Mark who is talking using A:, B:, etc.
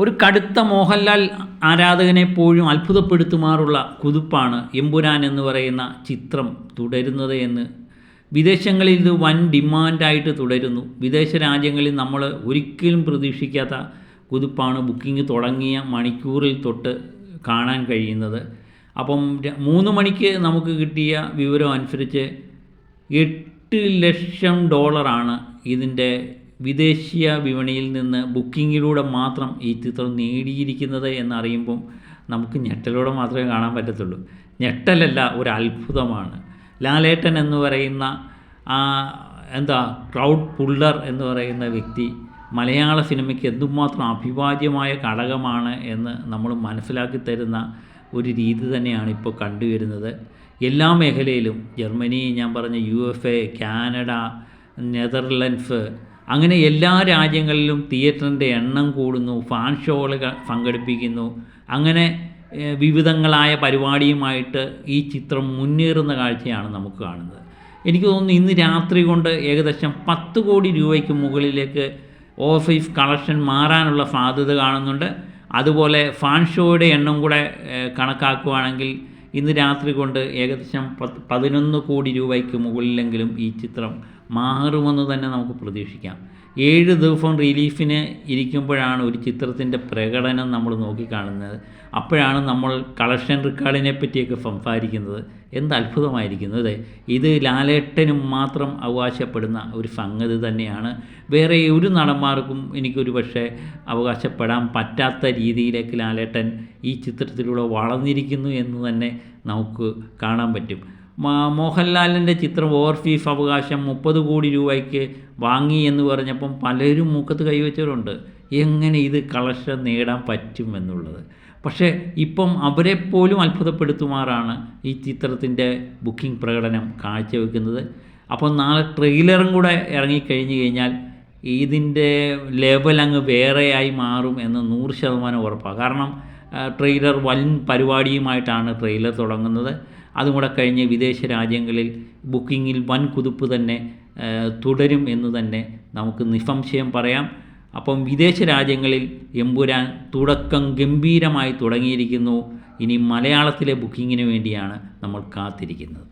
A: ഒരു കടുത്ത മോഹൻലാൽ ആരാധകനെപ്പോഴും അത്ഭുതപ്പെടുത്തുമാറുള്ള കുതിപ്പാണ് എമ്പുരാൻ എന്ന് പറയുന്ന ചിത്രം തുടരുന്നത് എന്ന്. വിദേശങ്ങളിൽ ഇത് വൻ ഡിമാൻഡായിട്ട് തുടരുന്നു. വിദേശ രാജ്യങ്ങളിൽ നമ്മൾ ഒരിക്കലും പ്രതീക്ഷിക്കാത്ത കുതിപ്പാണ് ബുക്കിംഗ് തുടങ്ങിയ മണിക്കൂറിൽ തൊട്ട് കാണാൻ കഴിയുന്നത്. അപ്പം മൂന്ന് മണിക്ക് നമുക്ക് കിട്ടിയ വിവരം അനുസരിച്ച് എട്ട് ലക്ഷം ഡോളറാണ് ഇതിന്റെ വിദേശീയ വിപണിയിൽ നിന്ന് ബുക്കിങ്ങിലൂടെ മാത്രം ഈ ചിത്രം നേടിയിരിക്കുന്നത് എന്നറിയുമ്പം നമുക്ക് ഞെട്ടലൂടെ മാത്രമേ കാണാൻ പറ്റത്തുള്ളൂ. ഞെട്ടലല്ല ഒരു അത്ഭുതമാണ് ലാലേട്ടൻ എന്ന് പറയുന്ന ആ എന്താ ക്രൗഡ് പുള്ളർ എന്ന് പറയുന്ന വ്യക്തി മലയാള സിനിമയ്ക്ക് എന്തുമാത്രം അഭിവാജ്യമായ ഘടകമാണ് എന്ന് നമ്മൾ മനസ്സിലാക്കി തരുന്ന ഒരു രീതി തന്നെയാണ് ഇപ്പോൾ കണ്ടുവരുന്നത്. എല്ലാ മേഖലയിലും ജർമ്മനി ഞാൻ പറഞ്ഞ U F A Canada Netherlands അങ്ങനെ എല്ലാ രാജ്യങ്ങളിലും തിയേറ്ററിന്റെ എണ്ണം കൂടുന്നു ഫാൻ ഷോകൾ സംഘടിപ്പിക്കുന്നു. അങ്ങനെ വിവിധങ്ങളായ പരിപാടിയുമായിട്ട് ഈ ചിത്രം മുന്നേറുന്ന കാഴ്ചയാണ് നമുക്ക് കാണുന്നത്. എനിക്ക് തോന്നുന്നു ഇന്ന് രാത്രി കൊണ്ട് ഏകദേശം പത്ത് കോടി രൂപയ്ക്ക് മുകളിലേക്ക് ഓഫീസ് കളക്ഷൻ മാറാനുള്ള സാധ്യത കാണുന്നുണ്ട്. അതുപോലെ ഫാൻ ഷോയുടെ എണ്ണം കൂടെ കണക്കാക്കുകയാണെങ്കിൽ ഇന്ന് രാത്രി കൊണ്ട് ഏകദേശം പത്ത് പതിനൊന്ന് കോടി രൂപയ്ക്ക് മുകളിലെങ്കിലും ഈ ചിത്രം മാറുമെന്ന് തന്നെ നമുക്ക് പ്രതീക്ഷിക്കാം. ഏഴ് ദിവസം റിലീഫിന് ഇരിക്കുമ്പോഴാണ് ഒരു ചിത്രത്തിന്റെ പ്രകടനം നമ്മൾ നോക്കിക്കാണുന്നത്. അപ്പോഴാണ് നമ്മൾ കളക്ഷൻ റെക്കോർഡിനെ പറ്റിയൊക്കെ സംസാരിക്കുന്നത്. എന്ത് അത്ഭുതമായിരിക്കുന്നത് അതെ ഇത് ലാലേട്ടനും മാത്രം അവകാശപ്പെടുന്ന ഒരു സംഗതി തന്നെയാണ്. വേറെ ഒരു നടന്മാർക്കും എനിക്കൊരു പക്ഷേ അവകാശപ്പെടാൻ പറ്റാത്ത രീതിയിലേക്ക് ലാലേട്ടൻ ഈ ചിത്രത്തിലൂടെ വളർന്നിരിക്കുന്നു എന്ന് തന്നെ നമുക്ക് കാണാൻ പറ്റും. മോഹൻലാലിന്റെ ചിത്രം ഓവർഫീസ് അവകാശം മുപ്പത് കോടി രൂപയ്ക്ക് വാങ്ങി എന്ന് പറഞ്ഞപ്പം പലരും മുഖത്ത് കൈവച്ചവരുണ്ട് എങ്ങനെ ഇത് കളക്ഷൻ നേടാൻ പറ്റും എന്നുള്ളത്. പക്ഷേ ഇപ്പം അവരെ പോലും അത്ഭുതപ്പെടുത്തുമാറാണ് ഈ ചിത്രത്തിന്റെ ബുക്കിംഗ് പ്രകടനം കാഴ്ചവെക്കുന്നത്. അപ്പം നാളെ ട്രെയിലറും കൂടെ ഇറങ്ങിക്കഴിഞ്ഞ് കഴിഞ്ഞാൽ ഇതിന്റെ ലെവൽ അങ്ങ് വേറെയായി മാറും എന്ന് നൂറ് ശതമാനം ഉറപ്പാണ്. കാരണം ട്രെയിലർ വൻ പരിപാടിയുമായിട്ടാണ് ട്രെയിലർ തുടങ്ങുന്നത്. അതും കൂടെ കഴിഞ്ഞ് വിദേശ രാജ്യങ്ങളിൽ ബുക്കിങ്ങിൽ വൻ കുതിപ്പ് തന്നെ തുടരും എന്ന് തന്നെ നമുക്ക് നിസ്സംശയം പറയാം. അപ്പം വിദേശ രാജ്യങ്ങളിൽ എമ്പുരാൻ തുടക്കം ഗംഭീരമായി തുടങ്ങിയിരിക്കുന്നു. ഇനി മലയാളത്തിലെ ബുക്കിങ്ങിന് വേണ്ടിയാണ് നമ്മൾ കാത്തിരിക്കുന്നത്.